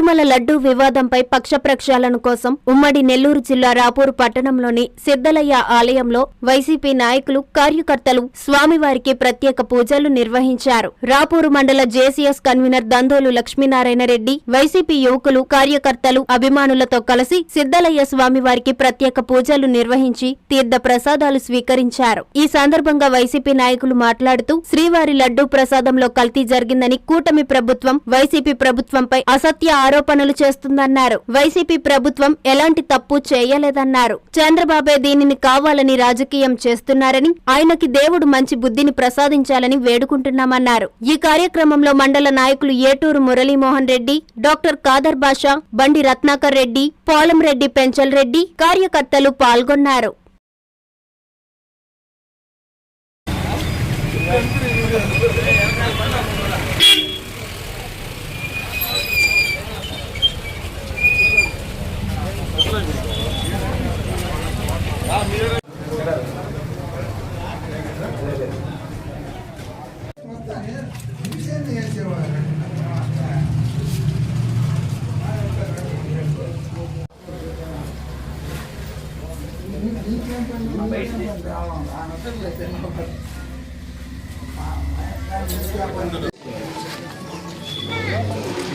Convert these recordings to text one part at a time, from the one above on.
తిరుమల లడ్డూ వివాదంపై పక్ష ప్రక్షాళన కోసం ఉమ్మడి నెల్లూరు జిల్లా రాపూరు పట్టణంలోని సిద్దలయ్య ఆలయంలో వైసీపీ నాయకులు కార్యకర్తలు స్వామివారికి ప్రత్యేక పూజలు నిర్వహించారు. రాపూరు మండల JCS convener Dandolu Lakshminarayana Reddy YCP యువకులు కార్యకర్తలు అభిమానులతో కలిసి సిద్దలయ్య స్వామివారికి ప్రత్యేక పూజలు నిర్వహించి తీర్థ ప్రసాదాలు స్వీకరించారు. ఈ సందర్భంగా వైసీపీ నాయకులు మాట్లాడుతూ శ్రీవారి లడ్డూ ప్రసాదంలో కల్తీ జరిగిందని కూటమి ప్రభుత్వం వైసీపీ ప్రభుత్వంపై అసత్య ఆరోపణలు చేస్తుందన్నారు. వైసీపీ ప్రభుత్వం ఎలాంటి తప్పు చేయలేదన్నారు. చంద్రబాబే దీనిని కావాలని రాజకీయం చేస్తున్నారని ఆయనకి దేవుడు మంచి బుద్ధిని ప్రసాదించాలని వేడుకుంటున్నామన్నారు. ఈ కార్యక్రమంలో మండల నాయకులు ఏటూరు మురళీమోహన్ రెడ్డి డాక్టర్ కాదర్ బాషా బండి రత్నాకర్ రెడ్డి పోలంరెడ్డి పెంచల్ రెడ్డి కార్యకర్తలు పాల్గొన్నారు.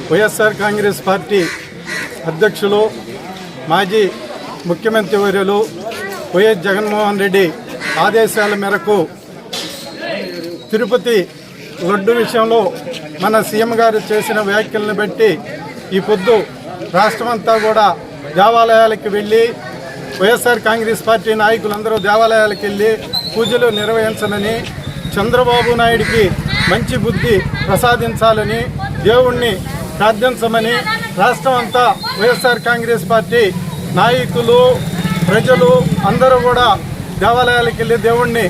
వైఎస్ఆర్ కాంగ్రెస్ పార్టీ అధ్యక్షులు మాజీ ముఖ్యమంత్రి వర్యులు వైఎస్ జగన్మోహన్ రెడ్డి ఆదేశాల మేరకు తిరుపతి లడ్డు విషయంలో మన సీఎం గారు చేసిన వ్యాఖ్యలను బట్టి ఈ పొద్దు రాష్ట్రమంతా కూడా దేవాలయాలకు వెళ్ళి వైఎస్ఆర్ కాంగ్రెస్ పార్టీ నాయకులందరూ దేవాలయాలకు వెళ్ళి పూజలు నిర్వహించనని చంద్రబాబు నాయుడికి మంచి బుద్ధి ప్రసాదించాలని దేవుణ్ణి ప్రార్థించమని రాష్ట్రం అంతా వైఎస్ఆర్ కాంగ్రెస్ పార్టీ నాయకులు ప్రజలు అందరూ కూడా దేవాలయాలకు వెళ్ళి దేవుణ్ణి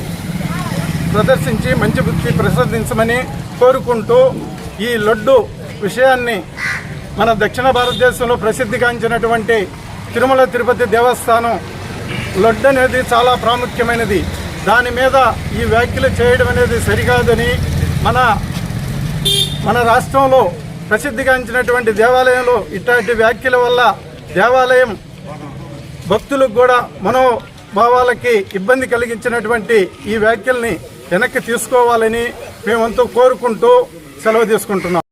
ప్రదర్శించి మంచి బుద్ధి ప్రసాదించమని కోరుకుంటూ ఈ లడ్డు విషయాన్ని మన దక్షిణ భారతదేశంలో ప్రసిద్ధిగాంచినటువంటి తిరుమల తిరుపతి దేవస్థానం లడ్డు అనేది చాలా ప్రాముఖ్యమైనది. దాని మీద ఈ వ్యాఖ్యలు చేయడం అనేది సరికాదని మన మన రాష్ట్రంలో ప్రసిద్ధిగాంచినటువంటి దేవాలయంలో ఇట్లాంటి వ్యాఖ్యల వల్ల దేవాలయం భక్తులకు కూడా మనోభావాలకి ఇబ్బంది కలిగించినటువంటి ఈ వ్యాఖ్యల్ని వెనక్కి తీసుకోవాలని మేమంతా కోరుకుంటూ సెలవు తీసుకుంటున్నాం.